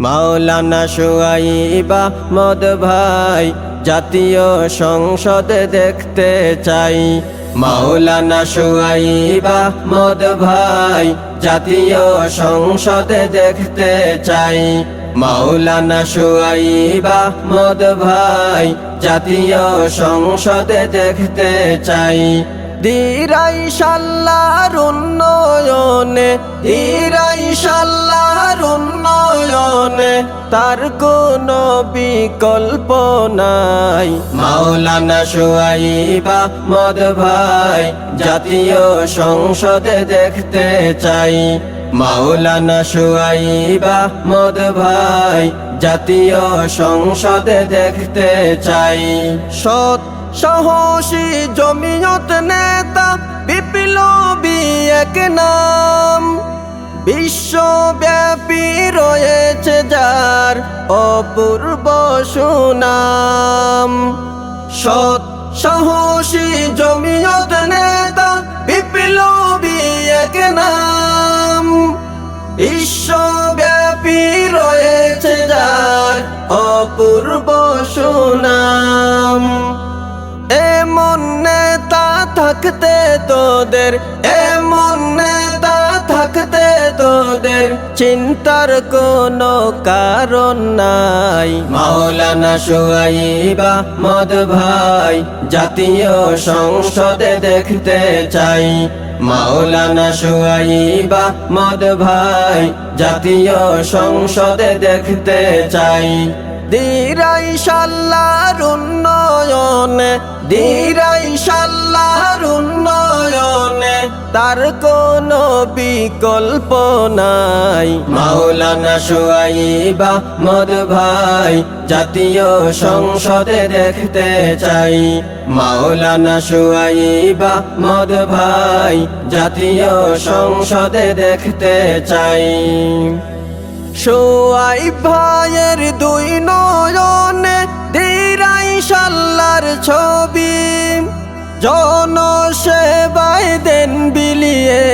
মাওলানা সুয়াইবা মদ ভাই, জাতীয় সংসদে দেখতে চাই। মাওলানা সুয়াইবা মদ ভাই, জাতীয় সংসদে দেখতে চাই। মাওলানা সুয়াইবা মদ ভাই, জাতীয় সংসদে দেখতে চাই। দিরাই সাল্লার উন্নয়নে দিরাই সাল্লার উন্নয়নে তার কোনো বিকল্প নাই। মাওলানা সুয়াইবা মদ ভাই জাতীয় সংসদে দেখতে চাই। মাওলানা সুয়াইবা মদ ভাই জাতীয় সংসদে দেখতে চাই। সৎ সাহসী জমিয়ত নেতা, বিপ্লবী এক নাম। বিশ্বব্যাপী রয়েছে যার অপূর্ব সুনাম। সৎ, সাহসী জমিয়ত নেতা, বিপ্লবী এক নাম। বিশ্বব্যাপী রয়েছে যার অপূর্ব সুনাম। এমন নেতা থাকতে তোদের এমন নেতা থাকতে তোদের, চিন্তার কোনো কারণ নাই। মাওলানা সুয়াইবা মদ ভাই, জাতীয় সংসদে দেখতে চাই। মাওলানা সুয়াইবা মদ ভাই, জাতীয় সংসদে দেখতে চাই। দিরাই সাল্লার উন্নয়নে, দিরাই সাল্লার উন্নয়নে তার কোনো বিকল্প নাই। মাওলানা সুয়াইবা মদ ভাই, জাতীয় সংসদে দেখতে চাই। মাওলানা সুয়াইবা মদ ভাই, জাতীয় সংসদে দেখতে চাই। সোয়াই ভাইয়ের দুই নয়নে দিরাই সাল্লার ছবি। জনসেবায় দেন বিলিয়ে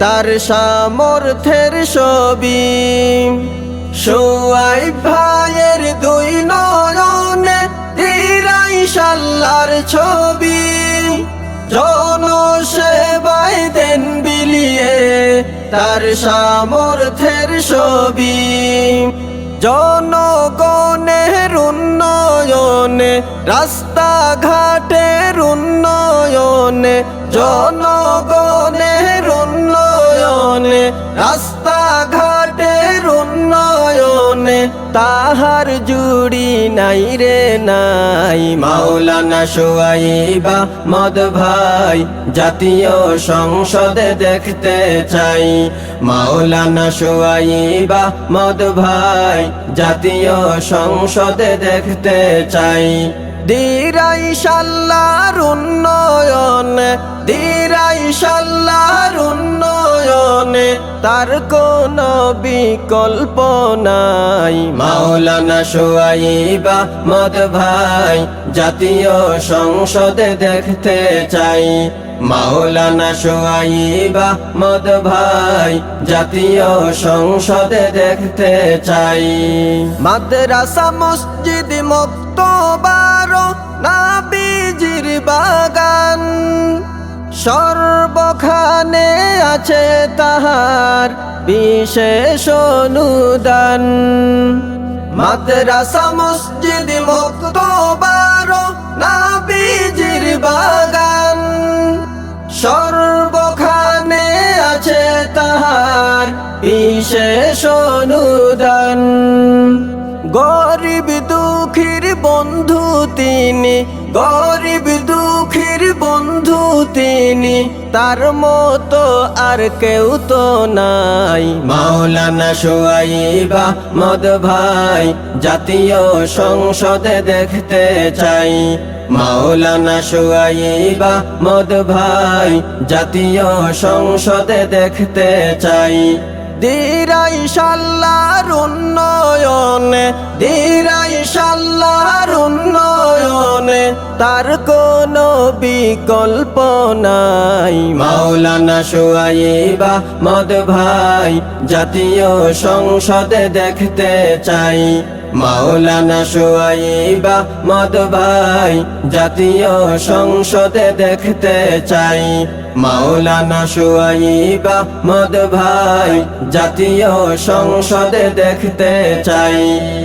তার সামর্থের ছবি। সোয়াই ভাইয়ের দুই নয়নে দিরাই সাল্লার ছবি। জনসেবায় দেন বিলিয়ে তার সামর্থের ছবি। জনগণের উন্নয়নে রাস্তাঘাটের উন্নয়নে জনগণের উন্নয়নে রাস্তাঘাটের তাহার জুড়ি নাই রে নাই। মাওলানা সুয়াইবা মদ ভাই, জাতীয় সংসদে দেখতে চাই। মাওলানা সুয়াইবা মদ ভাই, জাতীয় সংসদে দেখতে চাই। দিরাই সাল্লার উন্নয়নে, দিরাই সাল্লার উন্নয়নে তার কোনো বিকল্প নাই। মাওলানা সুয়াইবা মদ ভাই, জাতীয় সংসদে দেখতে চাই। মাওলানা সুয়াইবা মদ ভাই, জাতীয় সংসদে দেখতে চাই। মাদ্রাসা, মসজিদ মুক্ত বারো নাবিজির বাগান। সর্বখানে আছে তাহার বিশেষ অনুদান। মাদ্রাসা, মসজিদ, মুক্ত বারো, নাবিজির বাগান। সর্বখানে আছে তাহার বিশেষ অনুদান। গরিব দুঃখীর বন্ধু তিনি গরিব দুঃখীর বন্ধু তিনি, তার মতো আর কেউ তো নাই। মাওলানা সুয়াইবা মদ ভাই, জাতীয় সংসদে দেখতে চাই। মাওলানা সুয়াইবা মদ ভাই, জাতীয় সংসদে দেখতে চাই। দিরাই সাল্লার উন্নয়নে, দিরাই সাল্লার তার কোনো বিকল্প নাই। মাওলানা সোয়াইবা মদ ভাই, জাতীয় সংসদে দেখতে চাই। মাওলানা সোয়াইবা মদ ভাই, জাতীয় সংসদে দেখতে চাই। মাওলানা সোয়াইবা মদ ভাই, জাতীয় সংসদে দেখতে চাই।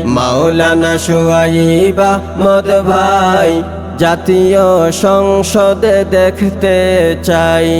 মাওলানা সোয়াইবা মদ ভাই জাতীয় সংসদে দেখতে চাই।